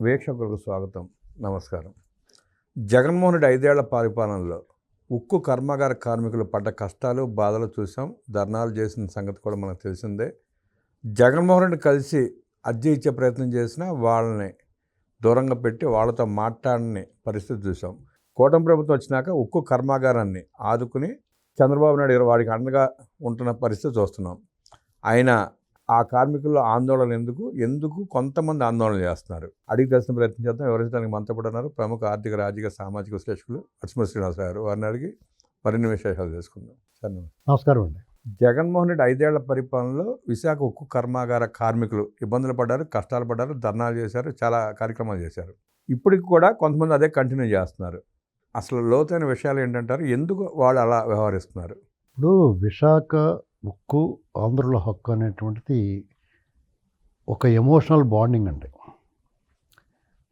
వీక్షకులకు స్వాగతం. నమస్కారం. జగన్మోహన్ రెడ్డి ఐదేళ్ళ పరిపాలనలో ఉక్కు కర్మాగార కార్మికులు పడ్డ కష్టాలు బాధలు చూసాం ధర్నాలు చేసిన సంగతి కూడా మనకు తెలిసిందే. జగన్మోహన్ రెడ్డి కలిసి అర్జీ ఇచ్చే ప్రయత్నం చేసినా వాళ్ళని దూరంగా పెట్టి వాళ్ళతో మాట్లాడని పరిస్థితి చూసాం కూటమి ప్రభుత్వం వచ్చినాక ఉక్కు కర్మాగారాన్ని ఆదుకుని చంద్రబాబు నాయుడు గారు వాడికి అండగా ఉంటున్న పరిస్థితి చూస్తున్నాం. ఆయన ఆ కార్మికుల్లో ఆందోళన ఎందుకు? ఎందుకు కొంతమంది ఆందోళన చేస్తున్నారు? అడిగి తెలిసిన ప్రయత్నం చేద్దాం. వివరించడానికి మనతో పాటు ఉన్నారు ప్రముఖ ఆర్థిక రాజకీయ సామాజిక విశ్లేషకులు అచ్చుమ శ్రీనివాస గారు వారిని అడిగి మరిన్ని విశేషాలు తెలుసుకుందాం. సార్. నమస్కారం అండి. జగన్మోహన్ రెడ్డి ఐదేళ్ళ పరిపాలనలో విశాఖ ఉక్కు కర్మాగార కార్మికులు ఇబ్బందులు పడ్డారు కష్టాలు పడ్డారు ధర్నాలు చేశారు చాలా కార్యక్రమాలు చేశారు. ఇప్పటికి కూడా కొంతమంది అదే కంటిన్యూ చేస్తున్నారు. అసలు లోతైన విషయాలు ఏంటంటారు? ఎందుకు వాళ్ళు అలా వ్యవహరిస్తున్నారు? ఇప్పుడు విశాఖ ముక్కు ఆంధ్రుల హక్కు అనేటువంటిది ఒక ఎమోషనల్ బాండింగ్ అండి.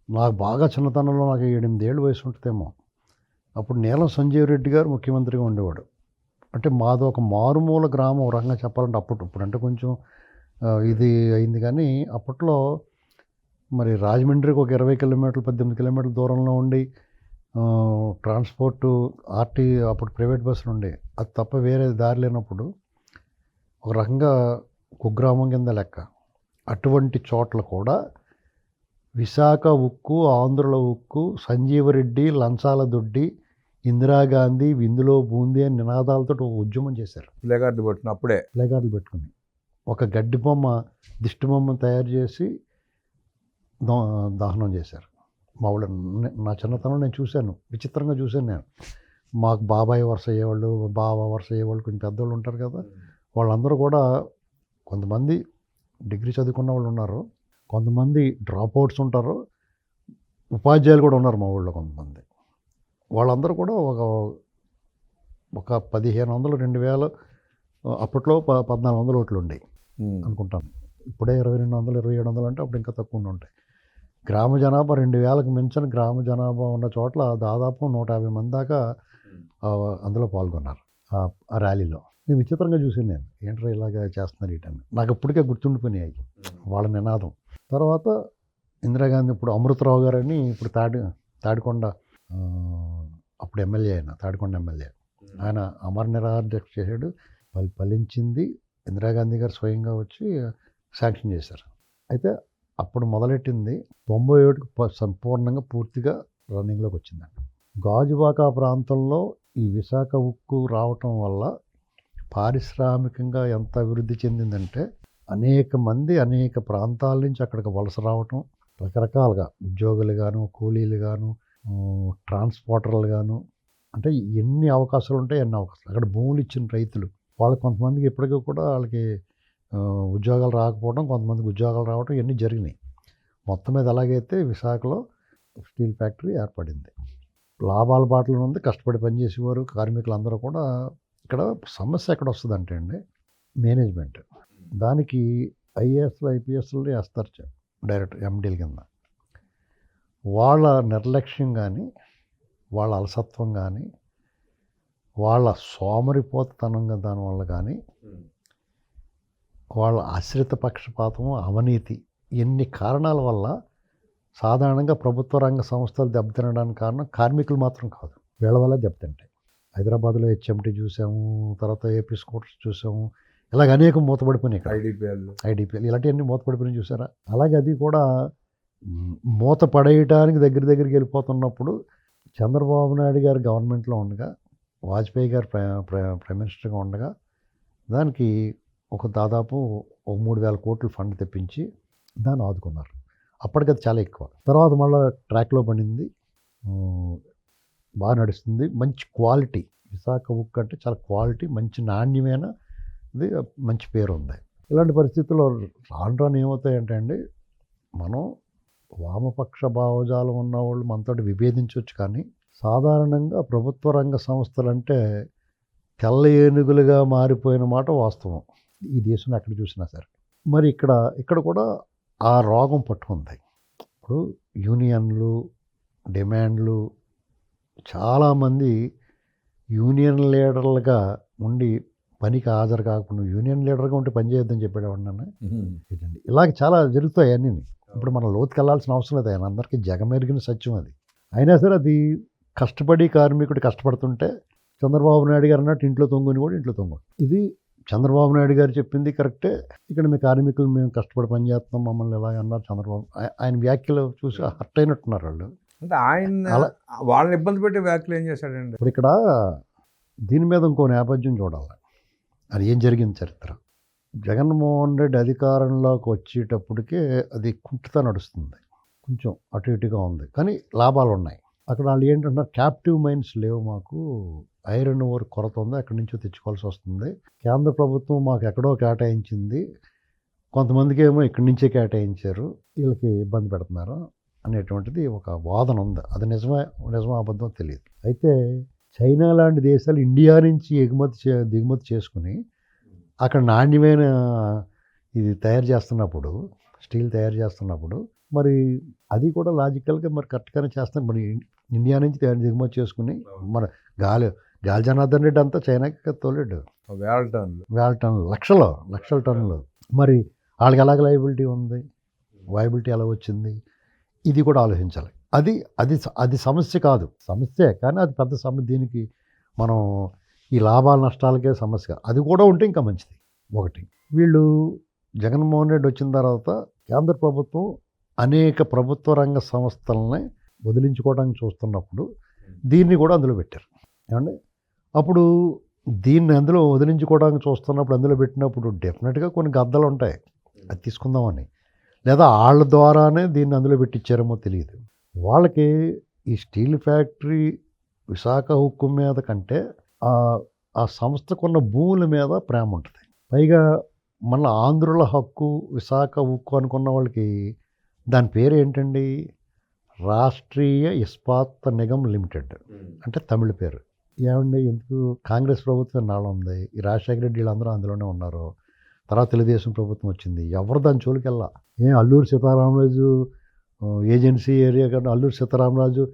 నాకు బాగా చిన్నతనంలో నాకు ఏడెనిమిదేళ్ళు వయసు ఉంటుందేమో. అప్పుడు నీలం సంజీవ్ రెడ్డి గారు ముఖ్యమంత్రిగా ఉండేవాడు. అంటే మాది ఒక మారుమూల గ్రామం రంగా చెప్పాలంటే అప్పుడు ఇప్పుడు అంటే కొంచెం ఇది అయింది కానీ అప్పట్లో మరి రాజమండ్రికి ఒక ఇరవై కిలోమీటర్లు పద్దెనిమిది కిలోమీటర్ల దూరంలో ఉండి ట్రాన్స్పోర్టు ఆర్టీ అప్పుడు ప్రైవేట్ బస్సులు ఉండే. అది తప్ప వేరే దారి లేనప్పుడు ఒక రకంగా కుగ్రామం కింద లెక్క. అటువంటి చోట్ల కూడా విశాఖ ఉక్కు ఆంధ్రుల ఉక్కు సంజీవరెడ్డి లంచాల దొడ్డి ఇందిరాగాంధీ విందులో బూందీ అని నినాదాలతో ఒక ఉద్యమం చేశారు. ప్లేగార్డు పట్టిన అప్పుడే ప్లేకార్డులు పెట్టుకుని. ఒక గడ్డి బొమ్మ దిష్టి బొమ్మ తయారు చేసి దహనం చేశారు. మా ఊళ్ళో నే- నా చిన్నతనంలో నేను చూశాను. విచిత్రంగా చూశాను నేను. మాకు బాబాయ్ వరుస అయ్యేవాళ్ళు బావ వరుస అయ్యేవాళ్ళు కొంచెం పెద్దవాళ్ళు ఉంటారు కదా. వాళ్ళందరూ కూడా కొంతమంది డిగ్రీ చదువుకున్న వాళ్ళు ఉన్నారు కొంతమంది డ్రాప్ అవుట్స్ ఉంటారు ఉపాధ్యాయులు కూడా ఉన్నారు మా ఊళ్ళో కొంతమంది. వాళ్ళందరూ కూడా ఒక ఒక పదిహేను వందలు రెండు వేలు అప్పట్లో ప పద్నాలుగు వందలు ఓట్లు ఉండేవి ఉమ్. అనుకుంటాను ఇప్పుడే ఇరవై రెండు వందలు ఇరవై ఏడు వందలు అంటే అప్పుడు ఇంకా తక్కువ ఉండి. ఉంటాయి గ్రామ జనాభా రెండు వేలకు మించిన గ్రామ జనాభా ఉన్న చోట్ల దాదాపు నూట యాభై మంది దాకా అందులో పాల్గొన్నారు ఆ ర్యాలీలో. నేను విచిత్రంగా చూసాను నేను. ఏంట్రా ఇలాగ చేస్తున్నారు ఇటని నాకు ఇప్పటికే గుర్తుండిపోయినాయి వాళ్ళ నినాదం. తర్వాత ఇందిరాగాంధీ ఇప్పుడు అమృతరావు గారని ఇప్పుడు తాడి తాడికొండ అప్పుడు ఎమ్మెల్యే ఆయన తాడికొండ ఎమ్మెల్యే. ఆయన అమర నిరాధ్యక్ష చేశాడు. ఫలి ఫలించింది. ఇందిరాగాంధీ గారు స్వయంగా వచ్చి శాంక్షన్ చేశారు. అయితే అప్పుడు మొదలెట్టింది తొంభై ఏడుకు ప- సంపూర్ణంగా పూర్తిగా రన్నింగ్లోకి వచ్చిందండి గాజువాక ప్రాంతంలో ఈ విశాఖ ఉక్కు రావటం వల్ల పారిశ్రామికంగా ఎంత అభివృద్ధి చెందిందంటే అనేక మంది అనేక ప్రాంతాల నుంచి అక్కడికి వలస రావటం రకరకాలుగా ఉద్యోగులు గాను కూలీలు గాను ట్రాన్స్పోర్టర్లు గాను. అంటే ఎన్ని అవకాశాలు ఉంటాయి ఎన్ని అవకాశాలు. అక్కడ భూములు ఇచ్చిన రైతులు. వాళ్ళు కొంతమందికి ఇప్పటికీ కూడా వాళ్ళకి ఉద్యోగాలు రాకపోవడం కొంతమందికి ఉద్యోగాలు రావడం ఇవన్నీ జరిగినాయి. మొత్తం మీద ఎలాగైతే విశాఖలో స్టీల్ ఫ్యాక్టరీ ఏర్పడింది. లాభాల బాటలో ఉంది కష్టపడి పనిచేసేవారు కార్మికులు అందరూ కూడా ఇక్కడ సమస్య ఎక్కడ వస్తుంది అంటే అండి మేనేజ్మెంట్. దానికి ఐఏఎస్లు ఐపీఎస్లు వేస్తారు డైరెక్ట్ ఎండీల కింద. వాళ్ళ నిర్లక్ష్యం కానీ వాళ్ళ అలసత్వం కానీ వాళ్ళ సోమరిపోతనంగా దానివల్ల కానీ వాళ్ళ ఆశ్రిత పక్షపాతం అవినీతి ఎన్ని కారణాల వల్ల సాధారణంగా ప్రభుత్వ రంగ సంస్థలు దెబ్బతినడానికి కారణం కార్మికులు మాత్రం కాదు. వీళ్ళ వల్ల దెబ్బతింటాయి. హైదరాబాద్లో హెచ్ఎంటీ చూసాము తర్వాత ఏపీ స్కూటర్స్ చూసాము. ఇలాగ అనేక మూతపడిపోయినాయి ఇక్కడ. ఐడిపిఎల్. ఐడిపిఎల్ ఇలాంటివన్నీ మూతపడిపోయినాయి చూసారా? అలాగే అది కూడా మూత పడేయటానికి దగ్గర దగ్గరికి వెళ్ళిపోతున్నప్పుడు చంద్రబాబు నాయుడు గారు గవర్నమెంట్లో ఉండగా వాజ్పేయి గారు ప్ర ప్ర- ప్రైమ్ మినిస్టర్గా ఉండగా దానికి ఒక దాదాపు ఒక మూడు వేల కోట్లు ఫండ్ తెప్పించి దాన్ని ఆదుకున్నారు. అప్పటికి అది చాలా ఎక్కువ. తర్వాత మళ్ళీ ట్రాక్లో పడింది బాగా నడుస్తుంది. మంచి క్వాలిటీ. విశాఖ ఉక్కు అంటే చాలా క్వాలిటీ మంచి నాణ్యమైన ఇది మంచి పేరు ఉంది ఇలాంటి పరిస్థితుల్లో రాను రాను ఏమవుతాయంటే అండి మనం వామపక్ష భావజాలం ఉన్న వాళ్ళు మనతోటి విభేదించవచ్చు కానీ సాధారణంగా ప్రభుత్వ రంగ సంస్థలు అంటే తెల్ల ఏనుగులుగా మారిపోయిన మాట వాస్తవం. ఈ దేశంలో ఎక్కడ చూసినా సరే. మరి ఇక్కడ ఇక్కడ కూడా ఆ రోగం పట్టుకుంది. ఇప్పుడు యూనియన్లు డిమాండ్లు చాలామంది యూనియన్ లీడర్లుగా ఉండి పనికి హాజరు కాకుండా యూనియన్ లీడర్గా ఉంటే పని చేయొద్దని చెప్పాడు నన్ను. ఇలాగ చాలా జరుగుతాయి అన్నీ. ఇప్పుడు మనం లోతుకి వెళ్ళాల్సిన అవసరం లేదు. ఆయన అందరికీ జగమెరిగిన సత్యం అది. అయినా సరే అది కష్టపడి కార్మికుడు కష్టపడుతుంటే చంద్రబాబు నాయుడు గారు అన్నట్టు ఇంట్లో తొంగుని కూడా ఇంట్లో తొంగు. ఇది చంద్రబాబు నాయుడు గారు చెప్పింది కరెక్టే. ఇక్కడ మీ కార్మికులు మేము కష్టపడి పని చేస్తున్నాం మమ్మల్ని ఇలా అన్నారు చంద్రబాబు. ఆయ- ఆయన వ్యాఖ్యలు చూసి హర్ట్ అయినట్టున్నారు వాళ్ళు. అంటే ఆయన వాళ్ళని ఇబ్బంది పెట్టి వ్యాఖ్యలు ఏం చేశాడండి? ఇప్పుడు ఇక్కడ దీని మీద ఇంకో నేపథ్యం చూడాలి. అది ఏం జరిగింది చరిత్ర? జగన్మోహన్ రెడ్డి అధికారంలోకి వచ్చేటప్పటికే అది కుంటుతా నడుస్తుంది. కొంచెం అటు ఇటుగా ఉంది. కానీ లాభాలు ఉన్నాయి. అక్కడ వాళ్ళు ఏంటంటున్నారు? క్యాప్టివ్ మైన్స్ లేవు మాకు. ఐరన్ ఓర్ కొరత ఉంది. అక్కడి నుంచో తెచ్చుకోవాల్సి వస్తుంది. కేంద్ర ప్రభుత్వం మాకు ఎక్కడో కేటాయించింది. కొంతమందికి ఏమో ఇక్కడి నుంచే కేటాయించారు. వీళ్ళకి ఇబ్బంది పెడుతున్నారు. అనేటువంటిది ఒక వాదన ఉంది. అది నిజమే నిజమో అబద్ధం తెలియదు. అయితే చైనా లాంటి దేశాలు ఇండియా నుంచి ఎగుమతి చే దిగుమతి చేసుకుని అక్కడ నాణ్యమైన ఇది తయారు చేస్తున్నప్పుడు స్టీల్ తయారు చేస్తున్నప్పుడు మరి అది కూడా లాజికల్గా మరి కరెక్ట్గానే చేస్తాను మరి ఇండియా నుంచి తయారు దిగుమతి చేసుకుని మన గాలి గాలి జనార్దన్ రెడ్డి అంతా చైనాకి తోలేడు. వేల టన్నులు వేల టన్నులు లక్షలు లక్షల టన్నులు. మరి వాళ్ళకి ఎలాగ లైబిలిటీ ఉంది? వైబిలిటీ ఎలా వచ్చింది? ఇది కూడా ఆలోచించాలి. అది అది అది సమస్య కాదు. సమస్యే కానీ అది పెద్ద సమస్య దీనికి మనం ఈ లాభాల నష్టాలకే సమస్య కాదు. అది కూడా ఉంటే ఇంకా మంచిది. ఒకటి. వీళ్ళు జగన్మోహన్ రెడ్డి వచ్చిన తర్వాత కేంద్ర ప్రభుత్వం అనేక ప్రభుత్వ రంగ సంస్థలని వదిలించుకోవడానికి చూస్తున్నప్పుడు దీన్ని కూడా అందులో పెట్టారు. ఏమండి? అప్పుడు దీన్ని అందులో వదిలించుకోవడానికి చూస్తున్నప్పుడు అందులో పెట్టినప్పుడు డెఫినెట్గా కొన్ని గద్దలు ఉంటాయి అది తీసుకుందామని. లేదా వాళ్ళ ద్వారానే దీన్ని అందులో పెట్టించారేమో తెలియదు వాళ్ళకి ఈ స్టీల్ ఫ్యాక్టరీ విశాఖ హుక్కు మీద కంటే ఆ సంస్థకున్న భూముల మీద ప్రేమ ఉంటుంది. పైగా మన ఆంధ్రుల హక్కు విశాఖ ఉక్కు అనుకున్న వాళ్ళకి దాని పేరు ఏంటండి రాష్ట్రీయ ఇస్పాత్ నిగమ్ లిమిటెడ్ అంటే తమిళ పేరు. ఏమండి? ఎందుకు? కాంగ్రెస్ ప్రభుత్వం నాళ్ళు ఉంది ఈ రాజశేఖర రెడ్డి వీళ్ళందరూ అందులోనే ఉన్నారు? తర్వాత తెలుగుదేశం ప్రభుత్వం వచ్చింది. ఎవరు దాని జోలికి వెళ్ళా ఏం అల్లూరు సీతారామరాజు ఏజెన్సీ ఏరియా కానీ అల్లూరు సీతారామరాజు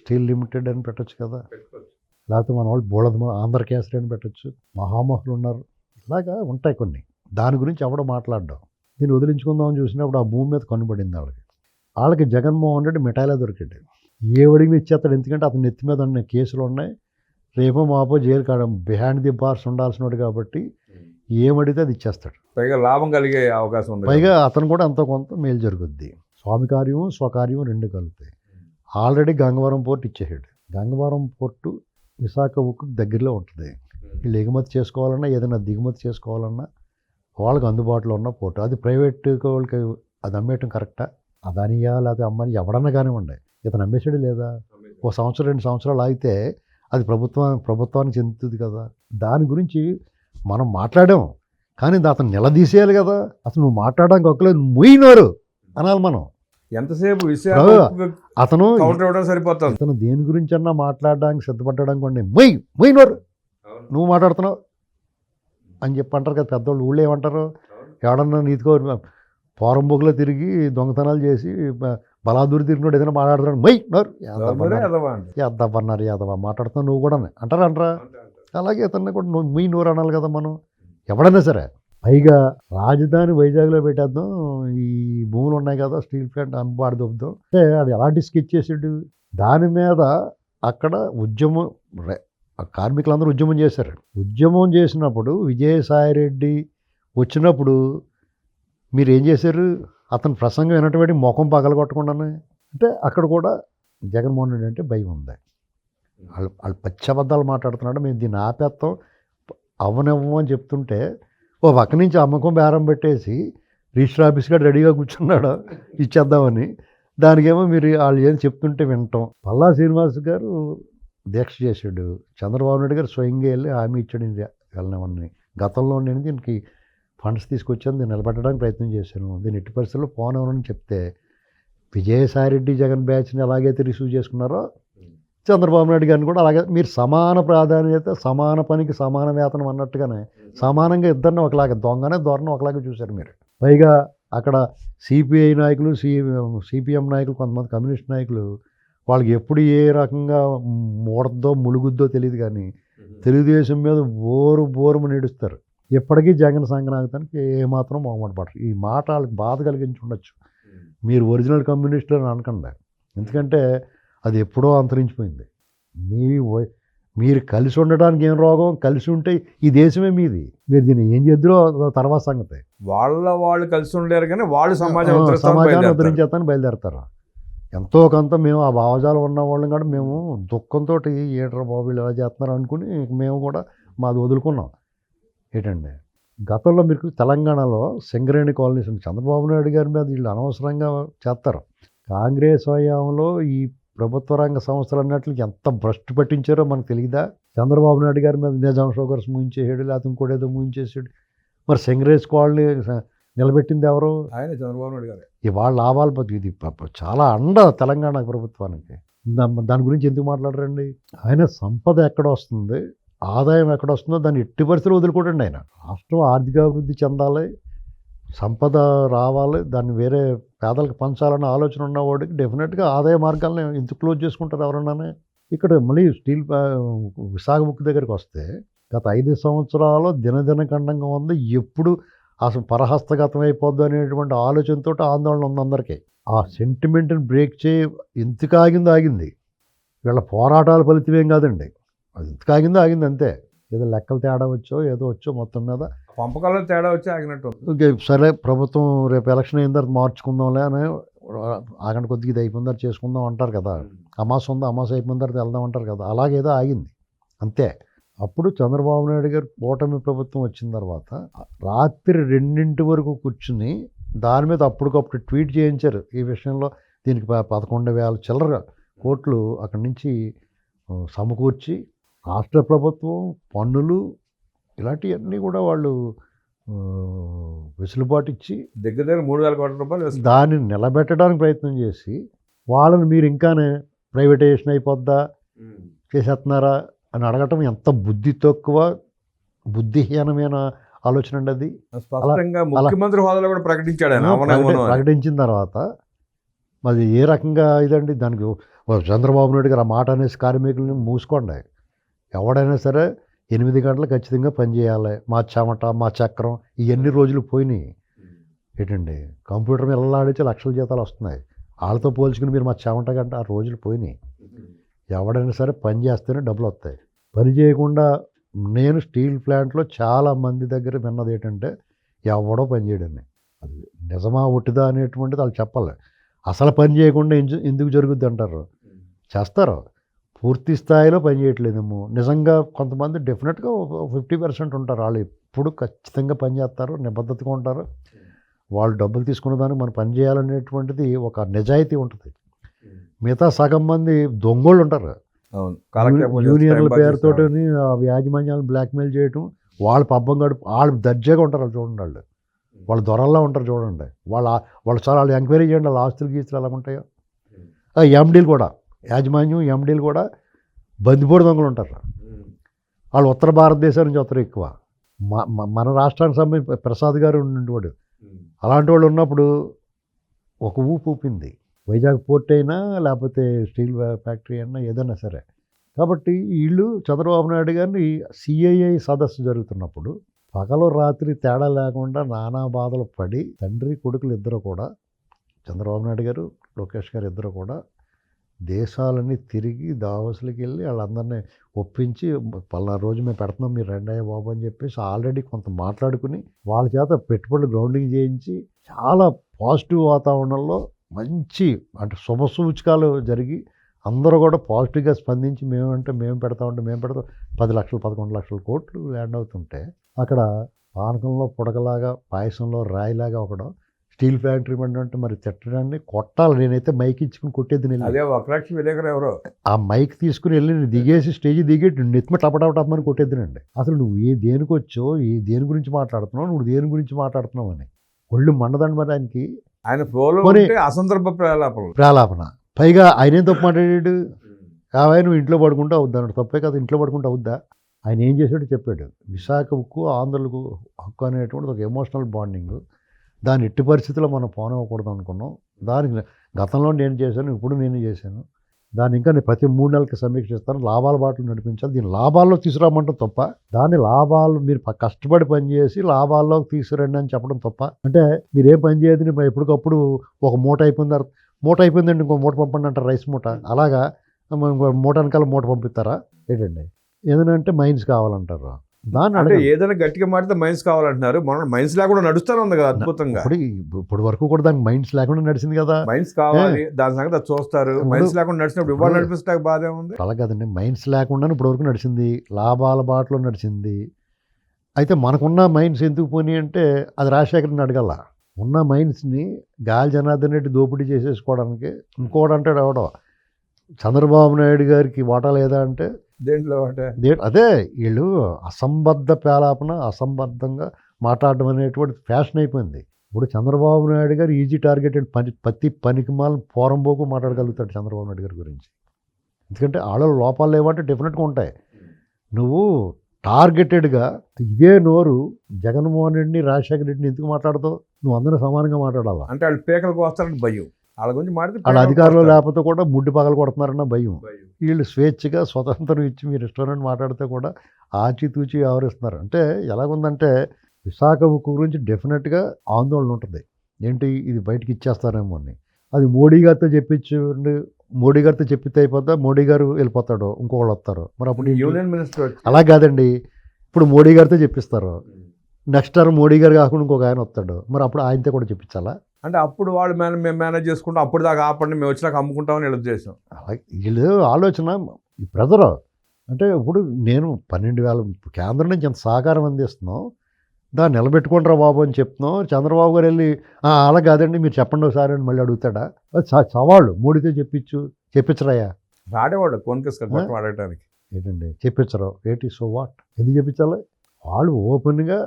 స్టీల్ లిమిటెడ్ అని పెట్టొచ్చు కదా. లేకపోతే మన వాళ్ళు బోళద ఆంధ్ర కేసరి అని పెట్టొచ్చు. మహామహులు ఉన్నారు. ఇలాగా ఉంటాయి కొన్ని. దాని గురించి ఎవడో మాట్లాడడం. దీన్ని వదిలించుకుందామని చూసినప్పుడు ఆ భూమి మీద కనుబడింది వాళ్ళకి వాళ్ళకి జగన్మోహన్ రెడ్డి మిఠాయిలా దొరికింది ఏ ఒడిగి ఇచ్చేస్తాడు. ఎందుకంటే అతని నెత్తి మీద ఉన్న కేసులు ఉన్నాయి. రేపో మాపో జైలు కాడ బిహైండ్ ది బార్స్ ఉండాల్సినోడు కాబట్టి ఏమడిగితే అది ఇచ్చేస్తాడు. పైగా లాభం కలిగే అవకాశం ఉంది పైగా అతను కూడా ఎంతో కొంత మేలు జరుగుద్ది. స్వామి కార్యం స్వకార్యం రెండు కలుగుతాయి. ఆల్రెడీ గంగవరం పోర్ట్ ఇచ్చేసాడు. గంగవరం పోర్టు విశాఖ ఉక్కు దగ్గరలో ఉంటుంది. వీళ్ళు ఎగుమతి చేసుకోవాలన్నా ఏదైనా దిగుమతి చేసుకోవాలన్నా వాళ్ళకి అందుబాటులో ఉన్న పోర్టు. అది ప్రైవేట్ వాళ్ళకి అది అమ్మేయటం కరెక్టా? అదానియా లేకపోతే అమ్మని ఎవడన్నా కానివ్వండి. ఇతను అమ్మేసాడు లేదా? ఓ సంవత్సరం రెండు సంవత్సరాలు ఆగితే అది ప్రభుత్వం ప్రభుత్వానికి చెందుతుంది కదా. దాని గురించి మనం మాట్లాడాం కానీ అతను నిలదీసేయాలి కదా. అసలు నువ్వు మాట్లాడడానికి ఒక్కలేదు మొయ్యినోరు అనాలి మనం. ఎంతసేపు అతను సరిపోతుంది. అతను దేని గురించి అన్నా మాట్లాడడానికి సిద్ధపడ్డానికి కొన్ని మొయ్ మొయ్యినోరు. నువ్వు మాట్లాడుతున్నావు అని చెప్పి అంటారు కదా పెద్దవాళ్ళు ఊళ్ళో ఏమంటారు? ఎవడన్నా నీతికో పోరంబోగులో తిరిగి దొంగతనాలు చేసి బలాదూరి తిరిగినోడు ఏదైనా మాట్లాడుతున్నాడు మై నోరు. యాదవ్ అన్నారు. యాదవ మాట్లాడుతున్నావు నువ్వు కూడా అంటారా? అంటారా. అలాగే అతన్ని కూడా మీ నోరు అనాలి కదా మనం. ఎవడన్నా సరే పైగా రాజధాని వైజాగ్లో పెట్టేద్దాం ఈ భూములు ఉన్నాయి కదా స్టీల్ ప్లాంట్ అనుబాటు దొబ్బుదాం అంటే అది ఎలాంటి స్కెచ్ చేసాడు? దాని మీద అక్కడ ఉద్యమం ఆ కార్మికులందరూ ఉద్యమం చేశారు. ఉద్యమం చేసినప్పుడు విజయసాయిరెడ్డి వచ్చినప్పుడు మీరు ఏం చేశారు? అతని ప్రసంగం వినటువంటి ముఖం పగలగొట్టకుండానే. అంటే అక్కడ కూడా జగన్మోహన్ రెడ్డి అంటే భయం ఉంది. వాళ్ళు వాళ్ళు పచ్చబద్దాలు మాట్లాడుతున్నాడు మేము దీన్ని ఆపేస్తాం అవనవ్వం అని చెప్తుంటే ఓ పక్క నుంచి అమ్మకం బేరం పెట్టేసి రిజిస్టర్ ఆఫీస్ గారు రెడీగా కూర్చున్నాడు. ఇచ్చేద్దామని. దానికేమో మీరు వాళ్ళు ఏం చెప్తుంటే వింటాం. పల్లా శ్రీనివాస్ గారు దీక్ష చేశాడు. చంద్రబాబు నాయుడు గారు స్వయంగా వెళ్ళి హామీ ఇచ్చాడు ఇది వెళ్ళినవన్నీ గతంలో నేను దీనికి ఫండ్స్ తీసుకొచ్చాను. దీన్ని నిలబెట్టడానికి ప్రయత్నం చేశాను. దీన్ని ఎట్టి పరిస్థితుల్లో పోనవనని చెప్తే విజయసాయిరెడ్డి జగన్ బ్యాచ్ని ఎలాగైతే రిసీవ్ చేసుకున్నారో చంద్రబాబు నాయుడు గారిని కూడా అలాగే మీరు సమాన ప్రాధాన్యత సమాన పనికి సమాన వేతనం అన్నట్టుగానే సమానంగా ఇద్దరిని ఒకలాగా దొంగనే ధోరణి ఒకలాగా చూశారు మీరు. పైగా అక్కడ సిపిఐ నాయకులు సి సిపిఎం నాయకులు కొంతమంది కమ్యూనిస్ట్ నాయకులు వాళ్ళకి ఎప్పుడు ఏ రకంగా మూడద్దో ములుగుద్దో తెలియదు కానీ తెలుగుదేశం మీద బోరు బోరుము నేడుస్తారు. ఇప్పటికీ జగన్ సంఘనాగతానికి ఏమాత్రం మొహమాట పడరు. ఈ మాట వాళ్ళకి బాధ కలిగించి ఉండొచ్చు. మీరు ఒరిజినల్ కమ్యూనిస్టులు అని అనకండి. ఎందుకంటే అది ఎప్పుడో అంతరించిపోయింది. మీ మీరు కలిసి ఉండడానికి ఏం రోగం? కలిసి ఉంటే ఈ దేశమే మీది. మీరు దీన్ని ఏం చేద్దరో తర్వాత సంగతి. వాళ్ళ వాళ్ళు కలిసి ఉండలేరు కానీ వాళ్ళు సమాజం సమాజాన్ని. ఉద్ధరించేస్తాను బయలుదేరతారు. ఎంతో కొంత మేము ఆ భావజాలం ఉన్న వాళ్ళం కూడా మేము దుఃఖంతో ఏటర్ బాబు ఎలా చేస్తున్నారు అనుకుని మేము కూడా మాది వదులుకున్నాం. ఏంటండి గతంలో మీకు తెలంగాణలో సింగరేణి కాలనీస్ చంద్రబాబు నాయుడు గారి మీద వీళ్ళు అనవసరంగా చేస్తారు. కాంగ్రెస్ హయాంలో ఈ ప్రభుత్వ రంగ సంస్థలు అన్నట్లు ఎంత భ్రష్టు పట్టించారో మనకు తెలియదా చంద్రబాబు నాయుడు గారి మీద నిజాం షుగర్స్ ముయించేసాడు లేకపోతే ఇంకోటి ఏదో ముయించేసాడు. మరి సింగరేజ్ కాలనీ నిలబెట్టింది ఎవరు? ఆయన చంద్రబాబు నాయుడు గారు. ఇవాళ లాభాలు ఇది చాలా అండ తెలంగాణ ప్రభుత్వానికి. దాని గురించి ఎందుకు మాట్లాడరండి? ఆయన సంపద ఎక్కడ వస్తుంది? ఆదాయం ఎక్కడ వస్తుందో దాన్ని ఎట్టి పరిస్థితులు వదులుకోకండి ఆయన. రాష్ట్రం ఆర్థికాభివృద్ధి చెందాలి సంపద రావాలి దాన్ని వేరే పేదలకు పంచాలన్న ఆలోచన ఉన్నవాడికి డెఫినెట్గా ఆదాయ మార్గాలను ఇంత క్లోజ్ చేసుకుంటారు ఎవరన్నానే. ఇక్కడ మళ్ళీ స్టీల్ విశాఖ ముక్కు దగ్గరికి వస్తే గత ఐదు సంవత్సరాలు దినదిన ఖండంగా ఉంది. ఎప్పుడు అసలు పరహస్తగతం అయిపోద్దు అనేటువంటి ఆలోచనతో ఆందోళన ఉంది అందరికీ. ఆ సెంటిమెంట్ని బ్రేక్ చేయి ఇంతకు ఆగింది ఆగింది. వీళ్ళ పోరాటాల ఫలితమేం కాదండి. అది ఇంతకు ఆగిందో ఆగింది అంతే. ఏదో లెక్కలు తేడా వచ్చో ఏదో వచ్చో మొత్తం మీద పంపకాల్లో తేడా వచ్చి ఆగినట్టు. ఓకే సరే ప్రభుత్వం రేపు ఎలక్షన్ అయిన తర్వాత మార్చుకుందాంలే అని ఆగండి కొద్దిగా ఇది అయిపోయిన తర్వాత చేసుకుందాం అంటారు కదా. అమాస ఉంది అమాస అయిపోయిన తర్వాత వెళ్దాం అంటారు కదా. అలాగేదో ఆగింది. అంతే. అప్పుడు చంద్రబాబు నాయుడు గారు కూటమి ప్రభుత్వం వచ్చిన తర్వాత రాత్రి రెండింటి వరకు కూర్చుని దాని మీద అప్పటికప్పుడు ట్వీట్ చేయించారు. ఈ విషయంలో దీనికి పదకొండు వేల చిల్లర కోట్లు అక్కడి నుంచి సమకూర్చి రాష్ట్ర ప్రభుత్వం పన్నులు ఇలాంటివన్నీ కూడా వాళ్ళు వెసులుబాటు ఇచ్చి దగ్గర దగ్గర మూడు వేల కోట్ల రూపాయలు. దాన్ని నిలబెట్టడానికి ప్రయత్నం చేసి వాళ్ళని మీరు ఇంకానే ప్రైవేటైజేషన్ అయిపోద్దా చేసేస్తున్నారా అని అడగటం ఎంత బుద్ధి తక్కువ బుద్ధిహీనమైన ఆలోచన అండి అది. ముఖ్యమంత్రి హోదాలో కూడా ప్రకటించాడు. ప్రకటించిన తర్వాత మరి ఏ రకంగా ఇదండి? దానికి చంద్రబాబు నాయుడు గారు ఆ మాట అనేసి కార్మికులను మూసుకోండి. ఎవడైనా సరే ఎనిమిది గంటలు ఖచ్చితంగా పనిచేయాలి మా చెమట మా చక్రం ఇవన్నీ రోజులు పోయినాయి. ఏంటండి? కంప్యూటర్ మీద వెళ్ళాడితే లక్షల జీతాలు వస్తున్నాయి. వాళ్ళతో పోల్చుకుని మీరు మా చెమట గంట ఆ రోజులు పోయినాయి. ఎవడైనా సరే పని చేస్తేనే డబ్బులు వస్తాయి. పని చేయకుండా నేను స్టీల్ ప్లాంట్లో చాలా మంది దగ్గర విన్నది ఏంటంటే ఎవడో పని చేయడని అది నిజమా ఒట్టిదా అనేటువంటిది వాళ్ళు చెప్పాలి. అసలు పని చేయకుండా ఎందు- ఎందుకు జరుగుద్ది అంటారు? చేస్తారు. పూర్తి స్థాయిలో పని చేయట్లేదేమో నిజంగా కొంతమంది డెఫినెట్గా ఫిఫ్టీ పర్సెంట్ ఉంటారు. వాళ్ళు ఎప్పుడు ఖచ్చితంగా పని చేస్తారు నిబద్ధతగా ఉంటారు. వాళ్ళు డబ్బులు తీసుకున్న దానికి మనం పని చేయాలనేటువంటిది ఒక నిజాయితీ ఉంటుంది. మిగతా సగం మంది దొంగోళ్ళు ఉంటారు. యూనియన్ల పేరుతో. యాజమాన్యాలను బ్లాక్మెయిల్ చేయటం వాళ్ళు పబ్బం గడుపు వాళ్ళు దర్జాగా ఉంటారు వాళ్ళు చూడండి వాళ్ళు. వాళ్ళు దొరల్లా ఉంటారు చూడండి. వాళ్ళ వాళ్ళు చాలా వాళ్ళు ఎంక్వైరీ చేయండి వాళ్ళ ఆస్తులు గీస్తులు ఎలా ఉంటాయో. ఎండీలు కూడా. యాజమాన్యం ఎండీలు కూడా బందిపోడు దొంగలు ఉంటారు. వాళ్ళు ఉత్తర భారతదేశం నుంచి ఉత్తరం ఎక్కువ. మ- మ- మన రాష్ట్రానికి సంబంధించి ప్రసాద్ గారు ఉండేవాడు అలాంటి వాళ్ళు ఉన్నప్పుడు ఒక ఊపు ఊపింది. వైజాగ్ పోర్ట్ అయినా లేకపోతే స్టీల్ ఫ్యాక్టరీ అయినా ఏదైనా సరే. కాబట్టి వీళ్ళు చంద్రబాబు నాయుడు గారిని సిఐఐ సదస్సు జరుగుతున్నప్పుడు పగలు రాత్రి తేడా లేకుండా నానా బాధలు పడి తండ్రి కొడుకులు ఇద్దరు కూడా చంద్రబాబు నాయుడు గారు లోకేష్ గారు ఇద్దరు కూడా దేశాలన్నీ తిరిగి దావసులకి వెళ్ళి వాళ్ళందరినీ ఒప్పించి పలానా రోజు మేము పెడుతున్నాం మీరు రండి అయ్యా బాబు అని చెప్పేసి ఆల్రెడీ కొంత మాట్లాడుకుని వాళ్ళ చేత పెట్టుబడులు గ్రౌండింగ్ చేయించి చాలా పాజిటివ్ వాతావరణంలో మంచి అంటే శుభ సూచకాలు జరిగి అందరూ కూడా పాజిటివ్గా స్పందించి మేమంటే మేము పెడతామంటే మేము పెడతాం. పది లక్షలు పదకొండు లక్షల కోట్లు ల్యాండ్ అవుతుంటే అక్కడ పానకంలో పుడకలాగా పాయసంలో రాయిలాగా ఒకడం స్టీల్ ఫ్యాక్టరీ అంటే మరి తిట్టడాన్ని కొట్టాలి. నేనైతే మైక్ ఇచ్చుకుని కొట్టేది నేను అదే ఒక లక్ష విలేకరు ఎవరో. ఆ మైక్ తీసుకుని వెళ్ళి నేను దిగేసి స్టేజ్ దిగేటి నెత్తిమ టపటపటమని కొట్టేద్దునండి. అసలు నువ్వు ఏ దేనికి వచ్చో ఏ దేని గురించి మాట్లాడుతున్నావు? నువ్వు దేని గురించి మాట్లాడుతున్నావు అని. ఒళ్ళు మండదండి మరి ఆయనకి. ఆయన ఉంటే అసందర్భ ప్రలాపనలు. ప్రాలాపన. పైగా ఆయన ఏం తప్పు మాట్లాడాడు? కావాయి నువ్వు ఇంట్లో పడుకుంటే అవుద్దా? అన్నాడు తప్పే కదా ఇంట్లో పడుకుంటే అవుద్దా? ఆయన ఏం చేశాడో చెప్పాడు. విశాఖ హక్కు ఆంధ్రులకు హక్కు అనేటువంటిది ఒక ఎమోషనల్ బాండింగ్ దాని ఎట్టి పరిస్థితుల్లో మనం పోనివ్వకూడదు అనుకున్నాం. దానికి గతంలో నేను చేశాను ఇప్పుడు నేను చేశాను. దాన్ని ఇంకా నేను ప్రతి మూడు నెలలకి సమీక్షిస్తాను లాభాల బాటలు నడిపించాలి. దీన్ని లాభాల్లో తీసుకురామంటాం తప్ప దాన్ని లాభాలు మీరు కష్టపడి పనిచేసి లాభాల్లోకి తీసుకురండి అని చెప్పడం తప్ప అంటే మీరు ఏం పని చేయదు మరి ఎప్పటికప్పుడు ఒక మూట అయిపోయింది మూట అయిపోయిందండి ఇంకో మూట పంపండి అంటారు రైస్ మూట. అలాగా మూట వెనకాల మూట పంపిస్తారా? ఏంటండి? ఏదైనా అంటే మైన్స్ కావాలంటారు. దాన్ని అంటే. ఏదైనా గట్టిగా మాడితే మైన్స్ కావాలంటున్నారు. మన మైన్స్ లేకుండా నడుస్తూనే ఉంది కదా అద్భుతంగా. ఇప్పుడు ఇప్పుడు వరకు కూడా దానికి మైండ్స్ లేకుండా నడిచింది కదా. మైన్స్ కావాలి. దాని సంగతి చూస్తారు. మైన్స్ లేకుండా నడిచినప్పుడు ఇవాళ ఇప్పుడు- నడిపిస్తే బాధే ఉంది. అలా కదండి. మైండ్స్ లేకుండా ఇప్పుడు వరకు నడిచింది. లాభాల బాటలో నడిచింది. అయితే మనకున్న మైండ్స్ ఎందుకు పోనీ అంటే అది రాజశేఖర్ని అడగల. ఉన్న మైండ్స్ని గాలి జనార్దన్ రెడ్డి దోపిడీ చేసేసుకోవడానికి ఇంకోటి అంటాడు ఎవడో. చంద్రబాబు నాయుడు గారికి వాటా లేదా అంటే దేంట్లో అంటే అదే వీళ్ళు అసంబద్ధ పేలాపన అసంబద్ధంగా మాట్లాడడం అనేటువంటి ఫ్యాషన్ అయిపోయింది. ఇప్పుడు చంద్రబాబు నాయుడు గారు ఈజీ టార్గెటెడ్ పని ప్రతి పనికి మాల పోరంబోకు మాట్లాడగలుగుతాడు చంద్రబాబు నాయుడు గారి గురించి. ఎందుకంటే ఆడలో లోపాలు లేవంటే డెఫినెట్గా ఉంటాయి. నువ్వు టార్గెటెడ్గా ఇదే నోరు జగన్మోహన్ రెడ్డిని రాజశేఖర రెడ్డిని ఎందుకు మాట్లాడతావు? నువ్వు అందరూ సమానంగా మాట్లాడాలా? అంటే వాళ్ళు పేకలకు వస్తారని భయం. వాళ్ళ గురించి మాడితే వాళ్ళ అధికారంలో. లేకపోతే కూడా ముడ్డి పగలు కొడుతున్నారన్న భయం. వీళ్ళు స్వేచ్ఛగా స్వతంత్రం ఇచ్చి మీ రెస్టారెంట్ మాట్లాడితే కూడా ఆచితూచి వ్యవహరిస్తున్నారు. అంటే ఎలాగుందంటే విశాఖ ఉక్కు గురించి డెఫినెట్గా ఆందోళన ఉంటుంది. ఏంటి ఇది బయటికి ఇచ్చేస్తారేమో అని. అది మోడీ గారితో చెప్పించండి మోడీ గారితో చెప్పితే అయిపోతా మోడీ గారు వెళ్ళిపోతాడు? ఇంకోళ్ళు వస్తారు. మరి అప్పుడు? యూనియన్ మినిస్టర్ అలా కాదండి. ఇప్పుడు మోడీ గారితో చెప్పిస్తారు. నెక్స్ట్ టర్మ్ మోడీ గారు కాకుండా ఇంకొక ఆయన వస్తాడు. మరి అప్పుడు ఆయనతో కూడా చెప్పించాలా? అంటే అప్పుడు వాళ్ళు మేనే మేము మేనేజ్ చేసుకుంటాం. అప్పుడు దాకా ఆపండి మేము వచ్చినాక అమ్ముకుంటామని వీళ్ళ అలా వీళ్ళు ఆలోచన ఈ బ్రదర్ అంటే ఇప్పుడు నేను పన్నెండు వేల కేంద్రం నుంచి ఎంత సహకారం అందిస్తున్నాం దాన్ని నిలబెట్టుకుంటారా బాబు అని చెప్తున్నాం చంద్రబాబు గారు వెళ్ళి "ఆ, అలా కాదండి మీరు చెప్పండి ఒకసారి అని మళ్ళీ అడుగుతాడా? సవాళ్ళు. మోడీతో చెప్పించు చెప్పించరాయా రాడేవాడు కొనుకేసుకో గొట్టం అడగడానికి ఏంటండి? చెప్పించరు ఏంటి? So what? ఎందుకు చెప్పించాలి వాళ్ళు ఓపెన్గా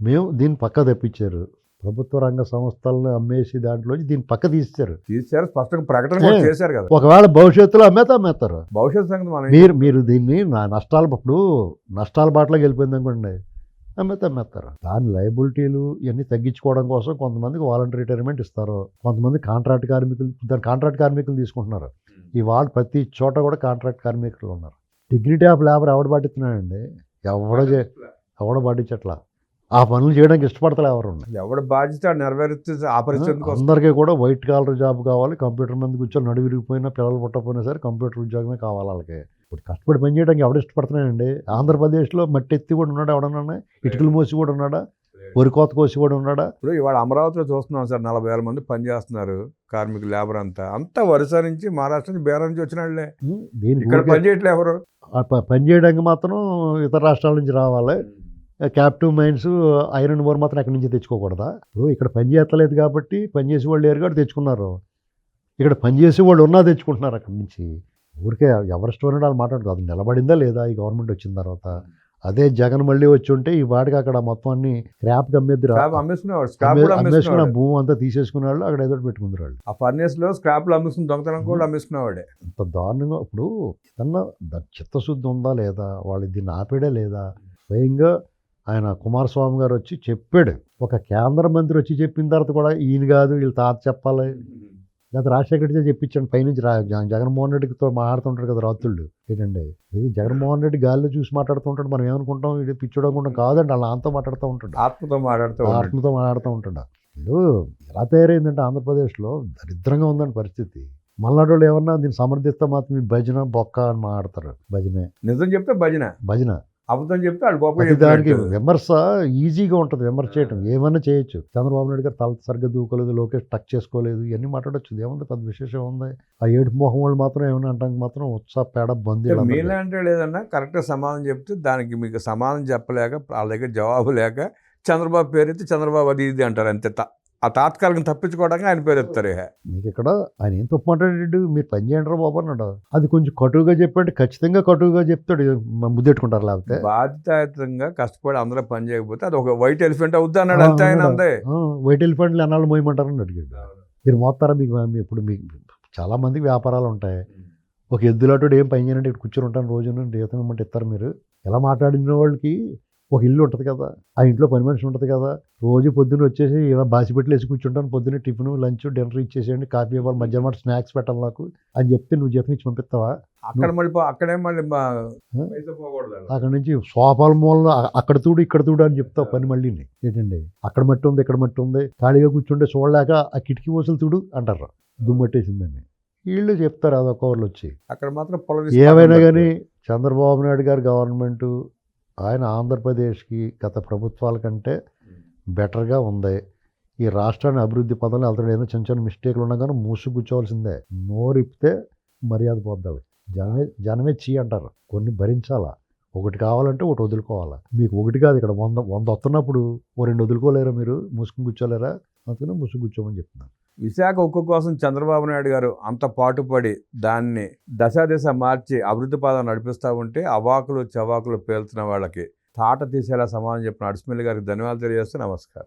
మేము దీన్ని పక్క తెప్పించారు. ప్రభుత్వ రంగ సంస్థలను అమ్మేసి దాంట్లోంచి దీన్ని పక్క తీస్తారు తీశారు స్పష్టంగా ప్రకటన. చేశారు కదా. ఒకవేళ భవిష్యత్తులో అమ్మేతే అమ్మేస్తారు. భవిష్యత్ సంగతి మీరు మీరు దీన్ని నా నష్టాలు ఇప్పుడు నష్టాల బాటలోకి వెళ్ళిపోయింది అనుకోండి అమ్మేస్తే అమ్మేస్తారు. దాని లయబిలిటీలు ఇవన్నీ తగ్గించుకోవడం కోసం కొంతమందికి వాలంటరీ రిటైర్మెంట్ ఇస్తారు. కొంతమంది కాంట్రాక్ట్ కార్మికులు దాని కాంట్రాక్ట్ కార్మికులు తీసుకుంటున్నారు. ఈ వాళ్ళు ప్రతి చోట కూడా కాంట్రాక్ట్ కార్మికులు ఉన్నారు. డిగ్నిటీ ఆఫ్ లేబర్ ఎవడు పాటిస్తున్నాడండి? ఎవడ ఎవడ పాటించట్లా? ఆ పనులు చేయడానికి ఇష్టపడతలే ఎవరు ఎవడు బాధ్యత ఆడు నెరవేరిస్తే ఆ పరిస్థితి కోసం అందరికీ కూడా వైట్ కాలర్ జాబ్ కావాలి కంప్యూటర్ మీద కూర్చొని నడు విరిగిపోయినా పిల్లలు పుట్టకపోయినా సరే కంప్యూటర్ ఉద్యోగమే కావాలి వాళ్ళకి. ఇప్పుడు కష్టపడి పని చేయడానికి ఎవడు ఇష్టపడుతున్నాయండి ఆంధ్రప్రదేశ్లో మట్టి ఎత్తి కూడా ఉన్నాడా ఎవడన్నా? ఇటుకలు మోసి కూడా ఉన్నాడా? వరి కోత కోసి కూడా ఉన్నాడా? ఇప్పుడు ఇవాళ అమరావతిలో చూస్తున్నాం సార్ నలభై వేల మంది పనిచేస్తున్నారు కార్మికులు లేబర్ అంతా. అంతా వరుస నుంచి మహారాష్ట్ర నుంచి బీహార్ నుంచి వచ్చిన వాళ్ళే. ఇక్కడ ఊరికే- పని చేయట్లే ఎవరు? పని చేయడానికి మాత్రం ఇతర రాష్ట్రాల నుంచి రావాలి. క్యాప్టివ్ మైన్స్ ఐరన్ ఓర్ మాత్రం ఎక్కడి నుంచి తెచ్చుకోకూడదా? ఇప్పుడు ఇక్కడ పని చేస్తలేదు కాబట్టి పని చేసే వాళ్ళు లేరు కాబట్టి తెచ్చుకున్నారు. ఇక్కడ పని చేసే వాళ్ళు ఉన్నా తెచ్చుకుంటున్నారు అక్కడి నుంచి. ఊరికే ఎవరి స్టోరీ వాళ్ళు మాట్లాడదు అది నిలబడిందా లేదా? ఈ గవర్నమెంట్ వచ్చిన తర్వాత. అదే జగన్ మళ్ళీ వచ్చి ఉంటే ఈ వాడికి అక్కడ మొత్తం అన్ని కూడా అమ్మేసుకున్న భూమి అంతా తీసేసుకునే వాళ్ళు అక్కడ ఏదో ఒకటి పెట్టుకుందరు వాళ్ళు. ఆ ఫర్నేస్లో స్క్రాప్లు అమ్మేసుకుని దొంగతనం కూడా అమ్మేసుకునేవాడే. అంత దారుణంగా ఇప్పుడు ఏదన్నా చిత్తశుద్ధి ఉందా లేదా? వాళ్ళు దీన్ని ఆపేడే లేదా? స్వయంగా ఆయన కుమారస్వామి గారు వచ్చి చెప్పాడు. ఒక కేంద్ర మంత్రి వచ్చి చెప్పిన తర్వాత కూడా ఈయన కాదు వీళ్ళు తాత చెప్పాలి. లేదా రాజశేఖర రెడ్డితో చెప్పించాను పైనుంచి రా జగ- జగన్మోహన్ రెడ్డితో మాట్లాడుతుంటాడు కదా రాత్రుళ్ళు. ఏంటండి? ఇది జగన్మోహన్ రెడ్డి గాలిలో చూసి మాట్లాడుతుంటాడు మనం ఏమనుకుంటాం? ఇది పిచ్చోడు అనుకుంటాం కాదండి వాళ్ళ అంతా మాట్లాడుతూ ఉంటాడు. ఆత్మతో మాట్లాడుతూ. ఆత్మతో మాట్లాడుతూ ఉంటాడు. వీళ్ళు ఎలా తయారైందంటే ఆంధ్రప్రదేశ్లో దరిద్రంగా ఉందని పరిస్థితి. మల్నాడు వాళ్ళు ఏమన్నా దీన్ని సమర్థిస్తే మాత్రం భజన బొక్క అని మాట్లాడతారు. భజనే. నిజం చెప్తే భజన. భజన. అబద్ధం చెప్తే వాళ్ళు గొప్ప దానికి విమర్శ ఈజీగా ఉంటుంది విమర్శ చేయటం. ఏమన్నా చేయొచ్చు. చంద్రబాబు నాయుడు గారు తల సరిగ్గా దూకోలేదు లోకేష్ టచ్ చేసుకోలేదు ఇవన్నీ మాట్లాడొచ్చు. ఏముంది పెద్ద విశేషం ఉంది ఆ ఏడుపు మొహం వాళ్ళు మాత్రం ఏమైనా అంటానికి మాత్రం ఉత్సాహ పేడ బందీ మీలాంటి లేదన్నా కరెక్ట్గా సమాధానం చెప్తే దానికి మీకు సమాధానం చెప్పలేక వాళ్ళ దగ్గర జవాబు లేక చంద్రబాబు పేరు ఎత్తి చంద్రబాబు అది ఇది అంటారు అంతే ఆ తాత్కాలికం తప్పించుకోవడానికి ఆయన పేరు ఎత్తారు. మీకు ఇక్కడ ఆయన ఏం తప్పు మాట్లాడాడు మీరు పని చేయండి రా బాబు అన్నాడు. అది కొంచెం కటువుగా చెప్పాడు ఖచ్చితంగా కటువుగా చెప్తాడు. ముద్దెట్టుకుంటారు లేకపోతే. బాధ్యతాయుతంగా కష్టపడి అందరూ పని చేయకపోతే అది ఒక వైట్ ఎలిఫెంట్ అవుద్ది అన్నాడు అంతే ఆయన ఆ, వైట్ ఎలిఫెంట్లు ఎన్నాళ్ళు మోయమంటారని అడిగాడు. మీరు మోస్తారా మీకు ఇప్పుడు మీకు చాలా మందికి వ్యాపారాలు ఉంటాయి. ఒక ఎద్దులాటోడు ఏం పని చేయనంటే ఇక్కడ కూర్చొని ఉంటాను రోజు జీతం ఇమ్మంటే ఇస్తారు మీరు. ఎలా మాట్లాడిన వాళ్ళకి ఒక ఇల్లు ఉంటుంది కదా ఆ ఇంట్లో పని మనిషి ఉంటుంది కదా రోజు పొద్దున్న వచ్చేసి ఇలా బాసిపెట్లు వేసి కూర్చుంటాను పొద్దున్న టిఫిన్ లంచ్ డిన్నర్ ఇచ్చేసేయండి కాఫీ ఇవ్వాలి మధ్యాహ్నం మాట స్నాక్స్ పెట్టాలి నాకు అని చెప్తే నువ్వు జీతం ఇచ్చి పంపిస్తావా? అక్కడ మళ్ళీ అక్కడే మళ్ళీ అక్కడ. నుంచి సోపాల మూల అక్కడ తూడు ఇక్కడ తూడు అని చెప్తావు పని మళ్ళీని ఏంటండి? అక్కడ మట్టి ఉంది ఇక్కడ మట్టి ఉంది ఖాళీగా కూర్చుంటే చూడలేక ఆ కిటికీ ఊసలు తుడు అంటారు. దుమ్మట్టేసిందని వీళ్ళు చెప్తారు అదొక వాళ్ళు వచ్చి. అక్కడ మాత్రం ఏమైనా కానీ చంద్రబాబు నాయుడు గారి గవర్నమెంట్ ఆయన ఆంధ్రప్రదేశ్కి గత ప్రభుత్వాల కంటే బెటర్గా ఉంది. ఈ రాష్ట్రాన్ని అభివృద్ధి పదంలో వెళ్తాడు. ఏదో చిన్న చిన్న మిస్టేక్లు ఉన్నా కానీ మూసు నోరిప్పితే మర్యాద పోద్దాడు. జనమే జనమే చీ అంటారు. కొన్ని భరించాలా? ఒకటి కావాలంటే ఒకటి వదులుకోవాలా? మీకు ఒకటి కాదు ఇక్కడ వంద వంద వస్తున్నప్పుడు ఓ రెండు వదులుకోలేరా మీరు? మూసుకుని కూర్చోలేరా? అందుకనే మూసుకు కూర్చోమని చెప్తున్నాను. విశాఖ ఉక్కు కోసం చంద్రబాబు నాయుడు గారు అంత పాటుపడి దాన్ని దశాదిశ మార్చి అభివృద్ధి పాదం నడిపిస్తూ ఉంటే అవాకులు చవాకులు పేలుతున్న వాళ్ళకి తాట తీసేలా సమాధానం చెప్పిన అడిసిమిల్లి గారికి ధన్యవాదాలు తెలియజేస్తూ నమస్కారం.